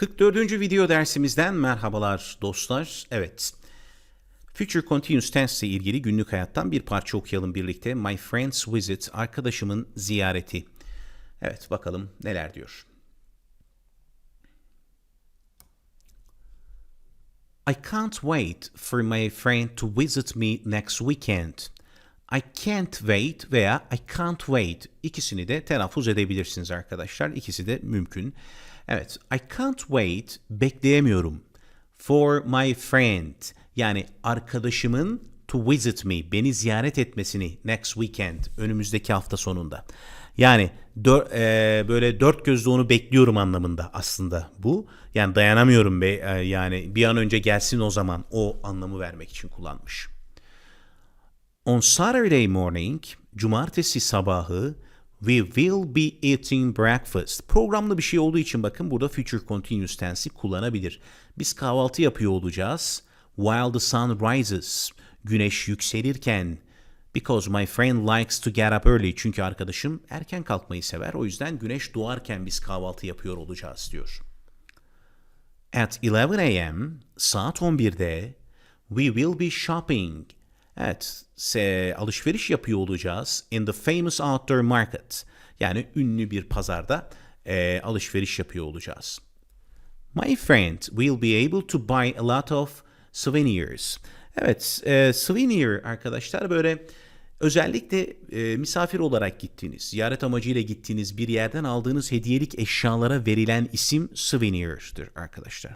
44. video dersimizden merhabalar dostlar. Evet. Future Continuous Tense ile ilgili günlük hayattan bir parça okuyalım birlikte. My friend's visit, arkadaşımın ziyareti. Evet bakalım neler diyor. I can't wait for my friend to visit me next weekend. I can't wait veya I can't wait ikisini de telaffuz edebilirsiniz arkadaşlar. İkisi de mümkün. Evet, I can't wait bekleyemiyorum for my friend yani arkadaşımın to visit me beni ziyaret etmesini next weekend önümüzdeki hafta sonunda. Yani dör, e, böyle dört gözle onu bekliyorum anlamında aslında bu. Yani dayanamıyorum be e, yani bir an önce gelsin o zaman o anlamı vermek için kullanmış. On Saturday morning, cumartesi sabahı we will be eating breakfast. Programlı bir şey olduğu için bakın burada future continuous tense'i kullanabilir. Biz kahvaltı yapıyor olacağız. While the sun rises. Güneş yükselirken. Because my friend likes to get up early. Çünkü arkadaşım erken kalkmayı sever. O yüzden güneş doğarken biz kahvaltı yapıyor olacağız diyor. At 11 a.m. saat 11'de we will be shopping. Evet, se, alışveriş yapıyor olacağız in the famous outdoor market. Yani ünlü bir pazarda e, alışveriş yapıyor olacağız. My friend will be able to buy a lot of souvenirs. Evet, e, souvenir arkadaşlar böyle özellikle e, misafir olarak gittiğiniz, ziyaret amacıyla gittiğiniz bir yerden aldığınız hediyelik eşyalara verilen isim souvenir'dir arkadaşlar.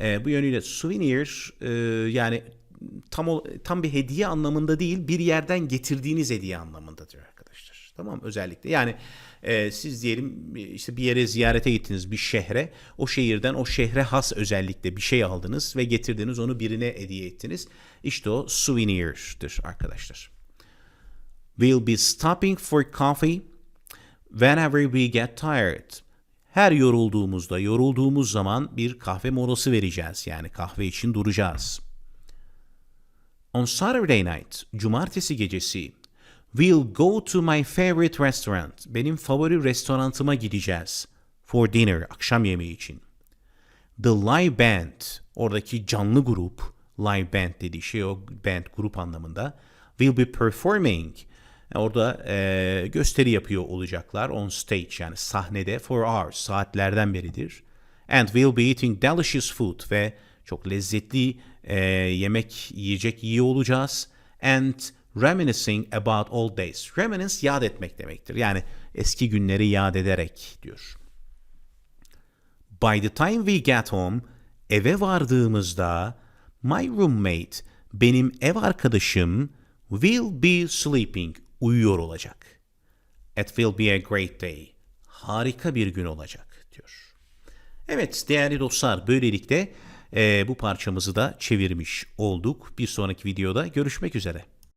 E, bu yönüyle souvenir e, yani tam ol- tam bir hediye anlamında değil, bir yerden getirdiğiniz hediye anlamındadır arkadaşlar. Tamam özellikle. Yani e, siz diyelim işte bir yere ziyarete gittiniz bir şehre. O şehirden o şehre has özellikle bir şey aldınız ve getirdiniz onu birine hediye ettiniz. İşte o souvenir'dir arkadaşlar. We'll be stopping for coffee whenever we get tired. Her yorulduğumuzda, yorulduğumuz zaman bir kahve molası vereceğiz. Yani kahve için duracağız. On Saturday night, cumartesi gecesi, we'll go to my favorite restaurant. Benim favori restorantıma gideceğiz. For dinner, akşam yemeği için. The live band, oradaki canlı grup, live band dediği şey o band grup anlamında, will be performing. Orada e, gösteri yapıyor olacaklar on stage yani sahnede for hours, saatlerden beridir. And we'll be eating delicious food ve çok lezzetli e, yemek yiyecek yiyor olacağız. And reminiscing about old days. Reminisce yad etmek demektir. Yani eski günleri yad ederek diyor. By the time we get home, eve vardığımızda my roommate, benim ev arkadaşım will be sleeping, uyuyor olacak. It will be a great day. Harika bir gün olacak diyor. Evet değerli dostlar böylelikle e, bu parçamızı da çevirmiş olduk. Bir sonraki videoda görüşmek üzere.